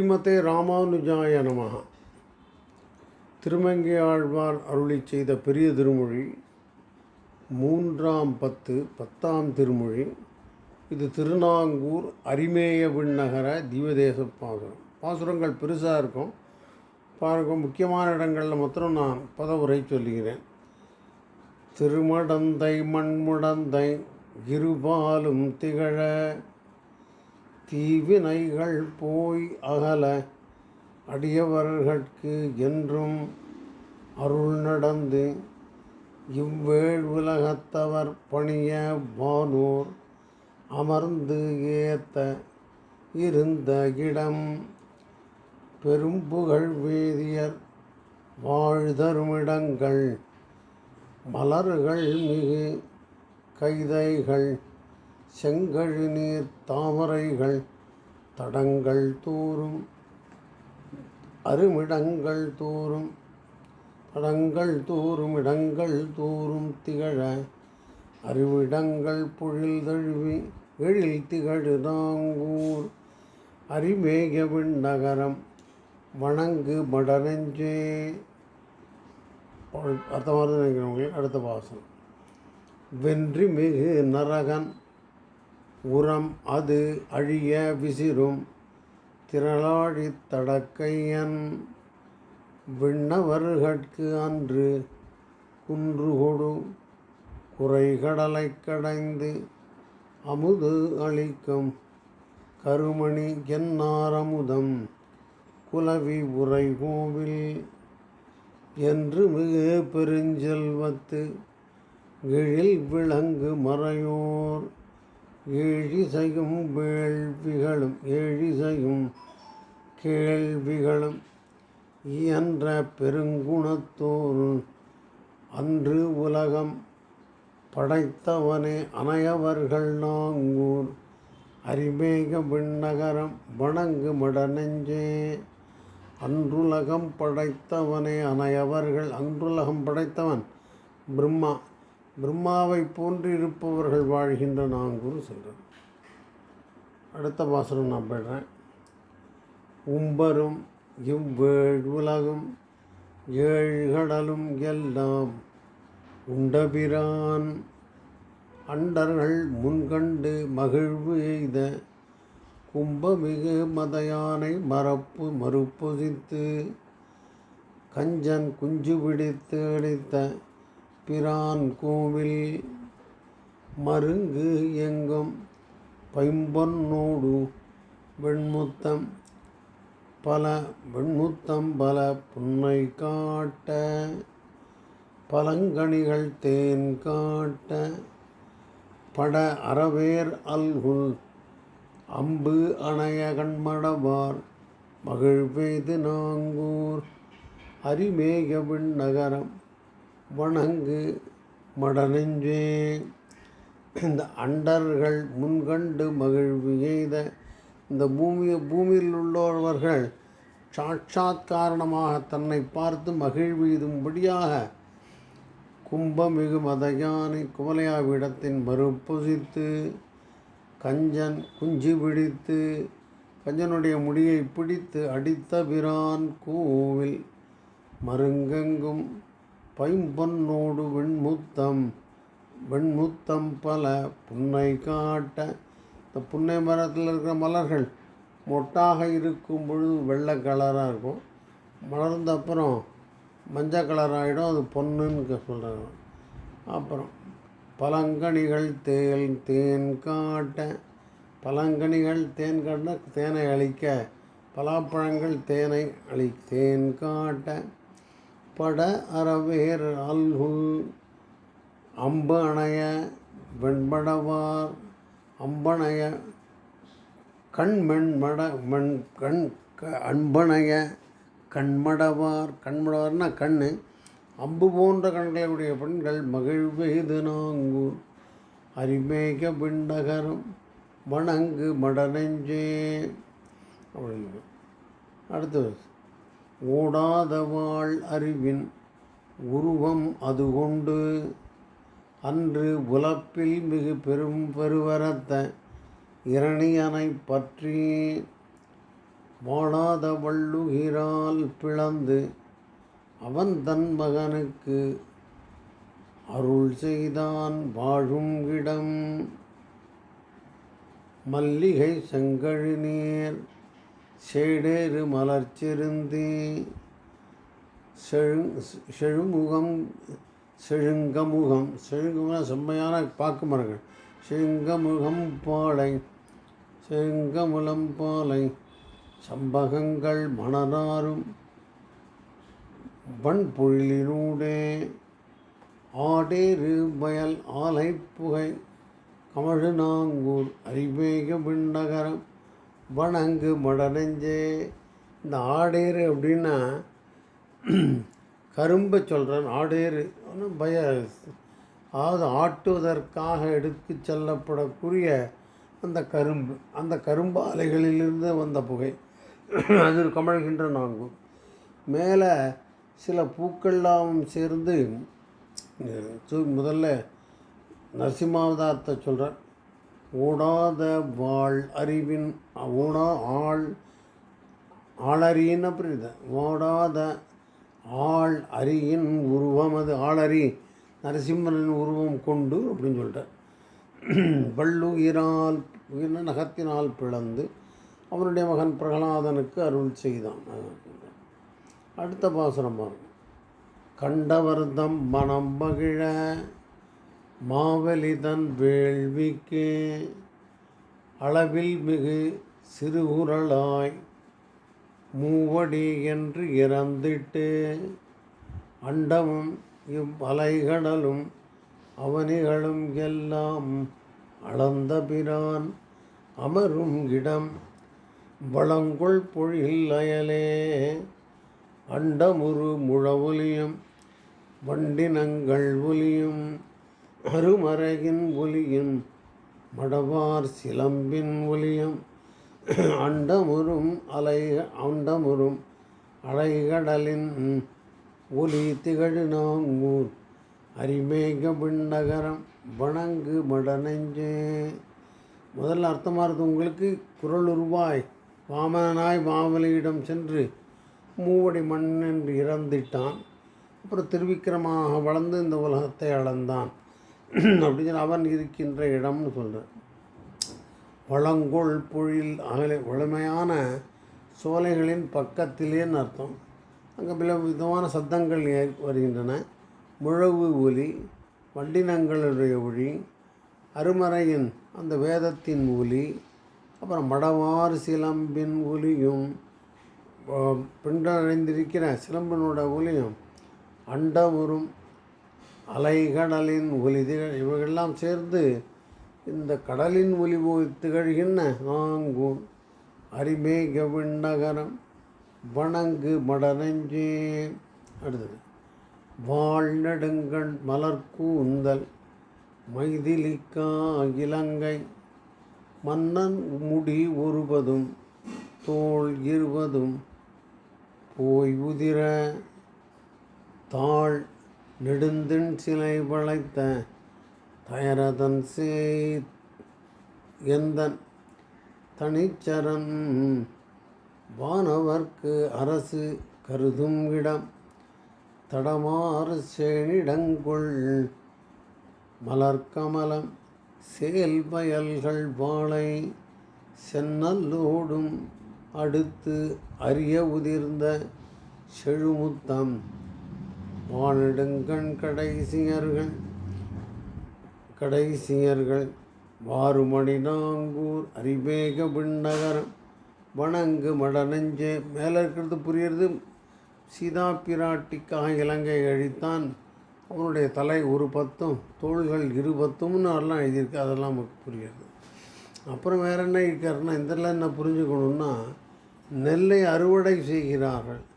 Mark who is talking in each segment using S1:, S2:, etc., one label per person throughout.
S1: ஸ்ரீமதே ராமானுஜாய நமக திருமங்கை ஆழ்வார் அருளி செய்த பெரிய திருமொழி மூன்றாம் பத்து பத்தாம் திருமொழி இது திருநாங்கூர் அரிமேய விண்ணகர தீவதேச பாசுரம். பாசுரங்கள் பெருசாக இருக்கும். பாருங்க முக்கியமான இடங்களில் மாத்திரம் நான் பதவுரை சொல்லுகிறேன். திருமடந்தை மண்முடந்தை இருபாலும் திகழ தீவினைகள் போய் அகல அடியவர்கட்கு என்றும் அருள் நடந்து இவ்வேழ் உலகத்தவர் பணிய வானோர் அமர்ந்து ஏத்த இருந்த இடம் பெரும்புகழ் வேதியர் வாழ்தருமிடங்கள் மலர்கள் மிகு கைதைகள் செங்கழு நீர் தாமரைகள் தடங்கள் தோறும் அருமிடங்கள் தோறும் படங்கள் தோறும் இடங்கள் தோறும் திகழ அறிவிடங்கள் பொழில் தழுவி எழில் திகழுதாங்கூர். தாங்கூர் நகரம் வணங்கு மடனெஞ்சே அர்த்தமாக நினைக்கிறவங்களுக்கு அடுத்த பாசனம். வென்றி மிகு நரகன் உரம் அது அழிய விசிறும். திரளாழி தடக்கையன் விண்ணவர்கட்கு அன்று குன்று கொடு குறைகடலை கடைந்து அமுது அளிக்கும். கருமணி என்னாரமுதம் குலவி உரை கோவில் என்று மிகு பெருஞ்செல்வத்து எழில் விளங்கு மறையோர் ஏழிசையும் வேள்விகளும் ஏழிசையும் கேள்விகளும் இயன்ற பெருங்குணத்தோர் அன்று உலகம் படைத்தவனே அனையவர்கள் நாங்கூர். அரிமேக விண்ணகரம் வணங்கு மடநெஞ்சே அன்றுலகம் படைத்தவனே அனையவர்கள் அன்றுலகம் படைத்தவன் பிரம்மா. பிரம்மாவை போன்று இருப்பவர்கள் வாழ்கின்ற நாங்கூர் செல்றது அடுத்த பாசனம் நான் போய்டுறேன். உம்பரும் இவ்வேழ் உலகம் ஏழ்கடலும் எல்லாம் உண்டபிரான். அண்டர்கள் முன்கண்டு மகிழ்வு எய்த கும்பமிகு மதையானை மரப்பு மறுப்பொசித்து கஞ்சன் குஞ்சு பிடித்து அடித்த பிரான் கோவில் மருங்கு எங்கும் பைம்பொன்னோடு வெண்முத்தம் பல வெண்முத்தம் பல புன்னை காட்ட பலங்கனிகள் தேன் காட்ட பட அறவேர் அல்குல் அம்பு அணைய கண்மடவார் மகிழ்வேது நாங்கூர் அரிமேக நகரம். வணங்கு மடனெஞ்சே. இந்த அண்டர்கள் முன்கண்டு மகிழ்வு எய்த இந்த பூமியை பூமியில் உள்ளவர்கள் சாட்சாத் காரணமாக தன்னை பார்த்து மகிழ்வீதும்படியாக கும்பமிகு மதயானை குவலையாவிடத்தின் மறுப்பொசித்து கஞ்சன் குஞ்சு பிடித்து கஞ்சனுடைய முடியை பிடித்து அடித்த பிரான் கோவில் மருங்கெங்கும் பைம்பொன்னோடு வெண்முத்தம். வெண்முத்தம் பல புன்னை காட்ட. இந்த புன்னை மரத்தில் இருக்கிற மலர்கள் மொட்டாக இருக்கும் பொழுது வெள்ளை கலராக இருக்கும். மலர்ந்த அப்புறம் மஞ்சள் கலர் ஆகிடும் அது பொண்ணுன்னு சொல்கிறாங்க அப்புறம் பழங்கனிகள் தேல் தேன் காட்ட. பழங்கனிகள் தேன் காட்ட தேனை அழிக்க. பலாப்பழங்கள் தேனை அழி தேன் காட்ட. பட அறவேர் அல்குல் அம்பு அணைய வெண்படவார் அம்பணைய கண்மெண்மட மட கண் க அன்பணைய கண்மடவார். கண்மடவார்னா கண் அம்பு போன்ற கண்களுடைய பெண்கள் மகிழ்வெய்து நாங்கூர் அரிமேக விண்டகரம் வணங்கு மடநெஞ்சே. அப்படின்னு அடுத்தது. ஓடாத வாழ் அறிவின் உருவம் அது கொண்டு அன்று உலப்பில் மிகு பெரும் பெருவரத்த இரணியனை பற்றி வாழாத வள்ளுகிறால் பிளந்து அவன் தன் மகனுக்கு அருள் செய்தான் வாழும் இடம். மல்லிகை செங்கழி நீர் சேடேறு மலர்ச்சிருந்து செழு செழுமுகம் செழுங்கமுகம். செழுங்கமுகம் செம்மையான பாக்கு மரங்கள் செழுங்கமுகம் பாலை செழுங்கமுலம் பாலை சம்பகங்கள் மணனாரும் வன்பொழிலினூடே ஆடேறு வயல் ஆலை புகை கமழுநாங்கூர் அறிவேக விண்ணகரம். வணங்கு மடநெஞ்சே. இந்த ஆடேறு அப்படின்னா கரும்பை சொல்கிறேன் ஆடேறு. ஒன்றும் பய அதாவது ஆட்டுவதற்காக எடுத்து செல்லப்படக்கூடிய அந்த கரும்பு. அந்த கரும்பு அலைகளிலிருந்து வந்த புகை. அது கமழ்கின்ற நாங்கூர் மேலே சில பூக்கள்லாம் சேர்ந்து முதல்ல நரசிம்மாவதாரத்தை சொல்கிறேன் ஓடாத வாழ் அறிவின் ஓடா ஆள் ஆளறின்னு இது. ஓடாத ஆள் அரியின் உருவம் அது. ஆளறி நரசிம்மனின் உருவம் கொண்டு அப்படின்னு சொல்லிட்டார். வள்ளுயிரால் உயிரின நகத்தினால் பிளந்து அவனுடைய மகன் பிரகலாதனுக்கு அருள் செய்தான். அடுத்த பாசுரம் கண்டவர்தம் மனம் மகிழ மாவலிதன் வேள்விக்கு அளவில் மிகு சிறுகுரலாய் மூவடி என்று இறந்திட்டு அண்டமும் இவ்வலைகடலும் அவனிகளும் எல்லாம் அளந்த பிரான் அமரும் இடம் வளங்குள் பொழில் அயலே அண்டமுரு முழவொலியும் வண்டினங்கள் ஒலியும் அருமறையின் ஒலியும் மடவார் சிலம்பின் ஒலியும் அண்டமுறும் அலை அண்டமுறும் அலைகடலின் ஒலி திகழு நாங்கூர் அரிமேக விண்ணகரம் வணங்கு மடநெஞ்சே. முதல்ல அர்த்தமாக இருந்தது உங்களுக்கு குரலுருவாய் வாமனாய் மாவலியிடம் சென்று மூவடி மண் என்று இறந்திட்டான். அப்புறம் திருவிக்கிரமாக வளர்ந்து இந்த உலகத்தை அளந்தான். அப்படின்னு சொல்லி அவன் இருக்கின்ற இடம்னு சொல்கிறேன் பழங்கோள் பொழில் அகலை வளமையான சோலைகளின் பக்கத்திலேன்னு அர்த்தம். அங்கே பல விதமான சத்தங்கள் வருகின்றன. முழவு ஒலி வண்டினங்களுடைய ஒளி அருமறையின் அந்த வேதத்தின் ஒலி அப்புறம் மடவாறு சிலம்பின் ஒலியும் பின்னடைந்திருக்கிற பின்றடைந்திருக்கிற சிலம்பினோட ஒலியும் அண்டமுறும் அலைகடலின் ஒலி திகழ் இவைகள்லாம் சேர்ந்து இந்த கடலின் ஒலி திகழ்கின்ற ஆங்கூன் அரிமேக விண்ணகரம். வணங்கு மடநெஞ்சே. அடுத்தது வாழ்நெடுங்கண் மலர்கூந்தல். மைதிலிக்கா இலங்கை. மன்னன் முடி ஒருபதும் தோள் இருபதும் போய் உதிர தாழ் நெடுந்தின் சிலை வளைத்த தயரதன் சே எந்தன் தனிச்சரன் வானவர்க்கு அரசு கருதும் இடம். தடமாறு சேனிடங்குள் மலர்கமலம் சேல் வயல்கள் வாழை சென்னல்லோடும் அடுத்து அரிய உதிர்ந்த செழுமுத்தம். வானிடுங்கண் கடைசியர்கள் கடைசியர்கள் வாறுமணி நாங்கூர் அரிவேக விண்ணகரம் வணங்கு மடநெஞ்சே மேலே இருக்கிறது புரியுறது. சீதா பிராட்டிக்காக இலங்கை அழித்தான். அவனுடைய தலை ஒரு பத்தும் தோள்கள் இரு பத்தும்னு அதெல்லாம் எழுதியிருக்கு. அதெல்லாம் நமக்கு புரியுது. அப்புறம் வேறு என்ன இருக்காருன்னா இதெல்லாம் என்ன புரிஞ்சுக்கணுன்னா நெல்லை அறுவடை செய்கிறார்கள்.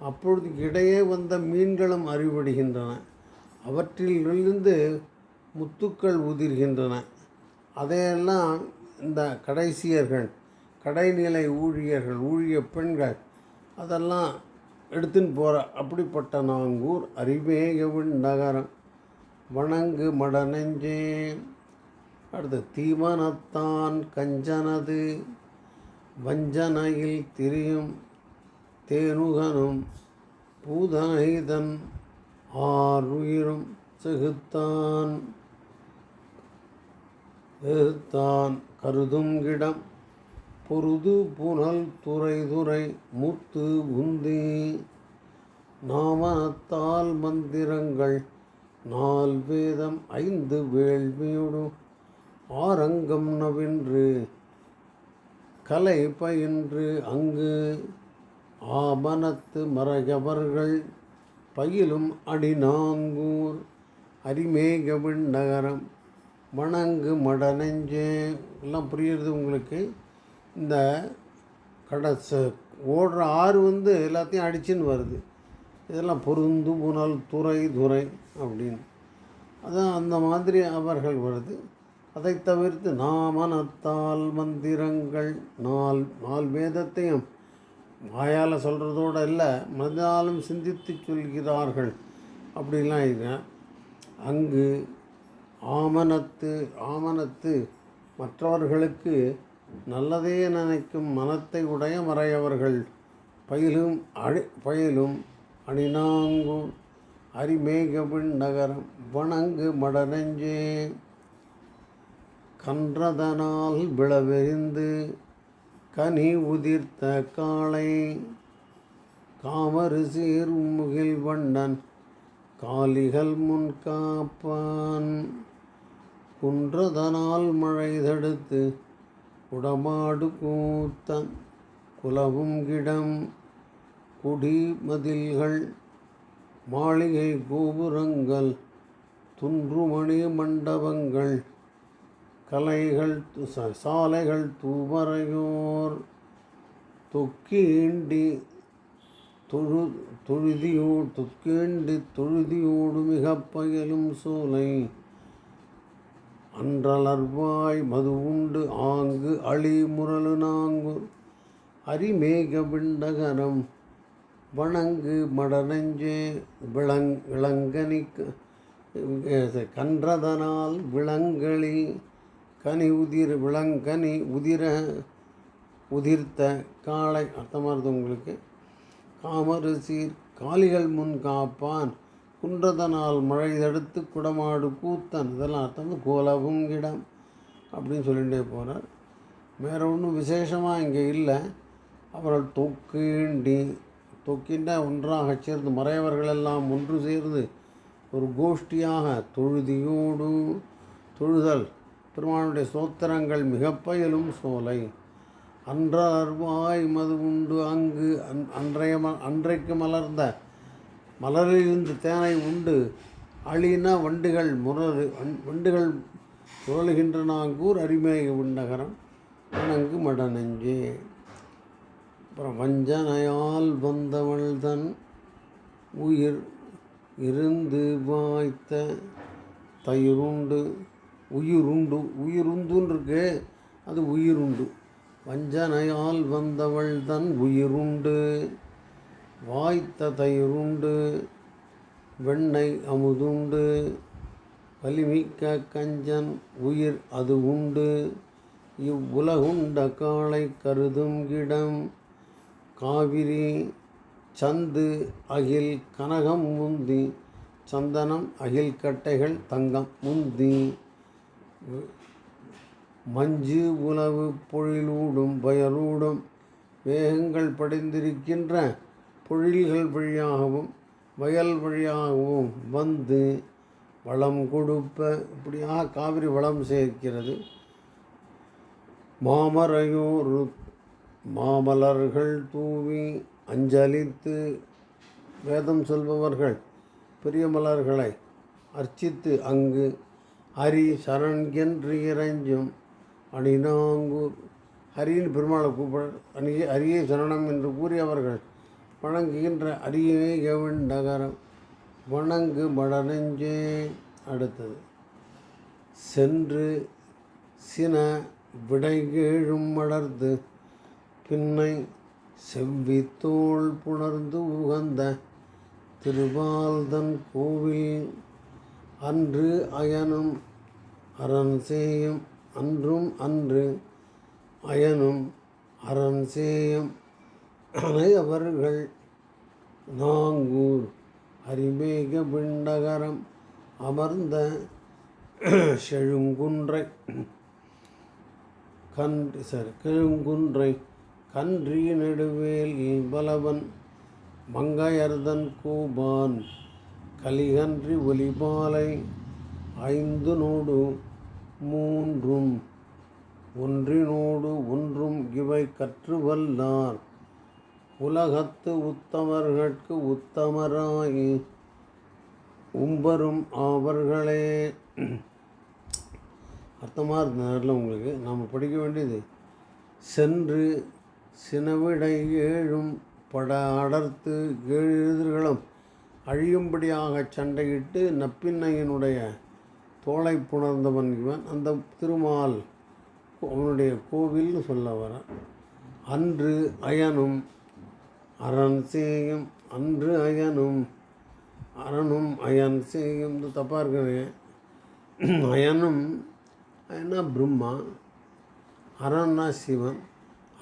S1: அப்பொழுது இடையே வந்த மீன்களும் அறிவடுகின்றன. அவற்றிலிருந்து முத்துக்கள் உதிர்கின்றன. அதையெல்லாம் இந்த கடைசியர்கள் கடைநிலை ஊழியர்கள் ஊழிய பெண்கள் அதெல்லாம் எடுத்துன்னு போகிற அப்படிப்பட்ட நாங்கூர் அறிவேகவின் நகரம். வணங்கு மடநெஞ்சே. அடுத்து தீவனத்தான் கஞ்சனது. வஞ்சனையில் திரியும் தேனுகனும் பூதனைதன் ஆறுயிரும் செகுத்தான். வெறுத்தான் கருதும் கிடம் பொருது புனல் துறை துறை முத்து உந்தி. நாமத்தால் மந்திரங்கள் நால் வேதம் ஐந்து வேள்வியுடு ஆரங்கம் நவின்று கலை பயின்று அங்கு ஆபனத்து மரகவர்கள் பயிலும் அடிநாங்கூர் அரிமேகவின் நகரம். வணங்கு மடநெஞ்சே. எல்லாம் புரியுறது உங்களுக்கு? இந்த கடச. ஓடுற ஆறு வந்து எல்லாத்தையும் அடிச்சுன்னு வருது. இதெல்லாம் பொருந்து புனல் துறை துறை அப்படின்னு. அதான் அந்த மாதிரி அவர்கள் வருது. அதை தவிர்த்து நாமனத்தால் மந்திரங்கள் நால் நால் வேதத்தையும் வாயால் சொல்கிறதோடு இல்லை மனதாலும் சிந்தித்து சொல்கிறார்கள் அப்படிலாம் இது அங்கு ஆமனத்து ஆமனத்து மற்றவர்களுக்கு நல்லதே நினைக்கும் மனத்தை உடைய மறையவர்கள். பயிலும் அழி பயிலும் அணிநாங்கும் அரிமேகவின் நகரம் வணங்கு மடநெஞ்சே. கன்றதனால் விளவெறிந்து கனி உதிர்த்த காளை. காமறு சீர் முகில் வண்ணன். காலிகள் முன் காப்பான். குன்றதனால் மழை தடுத்து குடமாடு கூத்தன். குலவும் கிடம் குடிமதில்கள் மாளிகை கோபுரங்கள் துன்றுமணி மண்டபங்கள். கலைகள் சாலைகள் தூவரையோர் தொக்கீண்டி தொழு தொழுதியோ தொக்கீண்டி தொழுதியோடு மிக பயலும் சோலை. அன்றலர்வாய் மது உண்டு ஆங்கு அழி முரலு நாங்கு அரிமேக விண்டகரம் வணங்கு மடநெஞ்சே விளங் விளங்கனி கன்றதனால் விளங்களி கனி உதிர் விளங்கனி உதிர உதிர்த்த காளை. அர்த்தமாக இருந்தது உங்களுக்கு. காமரு சீர் காளிகள் முன் காப்பான். குன்றதனால் மழை தடுத்து குடமாடு கூத்தன். இதெல்லாம் அர்த்தம் கோலவும் இடம் அப்படின்னு சொல்லிகிட்டே போகிறார் வேறு ஒன்றும் விசேஷமாக இங்கே இல்லை. அவர்கள் தொக்கீண்டி தொக்கின்ற ஒன்றாக சேர்ந்து மறையவர்களெல்லாம் ஒன்று சேர்ந்து ஒரு கோஷ்டியாக தொழுதியோடு தொழுதல். பெருமானுடைய சோத்திரங்கள் மிகப்பயலும் சோலை. அன்றார்வாய் மது உண்டு அங்கு அன் அன்றைய ம அன்றைக்கு மலர்ந்த மலரிலிருந்து தேனை உண்டு. அழின வண்டுகள் முரறு வண்- வண்டுகள் சுழலுகின்ற நாங்கூர் அரிமேக விண்ணகரம் வணங்கு மடநெஞ்சே. அப்புறம் வஞ்சனையால் வந்தவள் தன் உயிர் இருந்து வாய்த்த தயிருண்டு உயிருண்டு உயிருந்துன்னு இருக்கு அது உயிருண்டு. வஞ்சனையால் வந்தவள் தன் உயிருண்டு. வாய்த்த தயிருண்டு. வெண்ணெய் அமுதுண்டு. வலிமிக்க கஞ்சன் உயிர் அது உண்டு. இவ்வுலகுண்ட காளை கருதும் இடம் காவிரி சந்து அகில் கனகம் முந்தி சந்தனம் அகில் கட்டைகள் தங்கம் முந்தி மஞ்சு உணவு பொழிலூடும் பயலூடும் மேகங்கள் படைந்திருக்கின்ற பொழில்கள் வழியாகவும் வயல் வழியாகவும் வந்து வளம் கொடுப்ப இப்படியாக காவிரி வளம் சேர்க்கிறது. மாமரையோர் மாமலர்கள் தூவி அஞ்சலித்து வேதம் சொல்பவர்கள் பெரிய மலர்களை அர்ச்சித்து அங்கு ஹரி சரண் என்று இறைஞ்சும் அணிநாங்கூர் ஹரியின் பெருமாளை கூப்பிட அணி ஹரியை சரணம் என்று கூறி அவர்கள் வணங்குகின்ற அரியே கவின் நகரம் வணங்கு மடநெஞ்சே. அடுத்தது சென்று சின விடைகேழும் மலர்ந்து பின்னை செவ்வித்தோள் புணர்ந்து உகந்த திருவால்தன் கோவில் அன்று அயனும் அரண் சேயும் அன்றும் அன்று அயனும் அரண் சேயம். அனைவர்கள் நாங்கூர் அரிமேக பிண்டகரம் அமர்ந்த செழுங்குன்றை கன்று சரி கிழுங்குன்றை கன்றி நெடுவேல் பலவன் மங்கையர்தன் கூபான் கலிகன்றி ஒலிபாலை ஐந்து நோடு மூன்றும் ஒன்றினோடு ஒன்றும் இவை கற்று வல்லார். உலகத்து உத்தமர்கட்கு உத்தமராய் உம்பரும் அவர்களே அர்த்தமாக இருந்த உங்களுக்கு நாம் படிக்க வேண்டியது சென்று சினவிடை ஏழும் பட அடர்த்து ஏழு எழுதுகளும் அழியும்படியாக சண்டையிட்டு நப்பின்னையனுடைய தோளை புணர்ந்தவன் இவன். அந்த திருமால் அவனுடைய கோவில்னு சொல்ல வர அன்று அயனும் அரண் செய்யும் அன்று அயனும் அரணும் அயன் செய்யும். தப்பாக இருக்கிறேன் அயனும் அயனா பிரம்மா அரண்னா சிவன்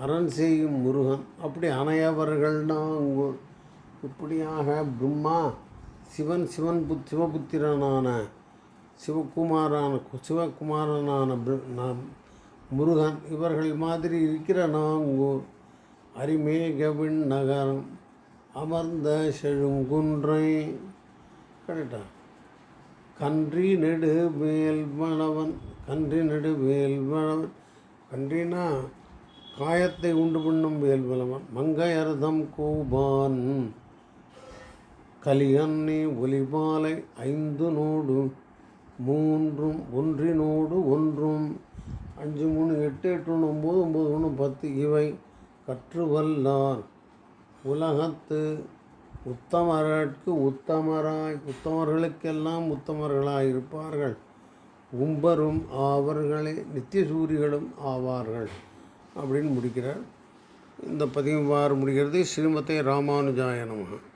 S1: அரண் செய்யும் முருகன். அப்படி அனையவர்கள்னா இப்படியாக பிரம்மா சிவன் சிவன் புத் சிவபுத்திரனான சிவகுமாரான சிவகுமாரனான முருகன் இவர்கள் மாதிரி இருக்கிற நாங்கூர் அரிமேகவின் நகரம் அமர்ந்த செழுங்குன்றை கரெக்டா? கன்றி நெடு வேல்வளவன் கன்றி நெடு வேல்வளவன் கன்றினா காயத்தை உண்டு பண்ணும் வேல் வளவன் மங்கையர்தம் கலியன்னி ஒலிபாலை ஐந்து நோடு மூன்றும் ஒன்றினோடு ஒன்றும். அஞ்சு மூணு எட்டு எட்டு ஒன்று ஒம்பது ஒம்பது ஒன்று பத்து இவை கற்று வல்லார் உலகத்து உத்தமர்க்கு உத்தமராய் உத்தமர்களுக்கெல்லாம் உத்தமர்களாய் இருப்பார்கள். உம்பரும் அவர்களே நித்திய சூரிகளும் ஆவார்கள். அப்படின்னு முடிக்கிறார். இந்த பதிவாறு முடிகிறது. ஸ்ரீமதே ராமானுஜாய நமகா.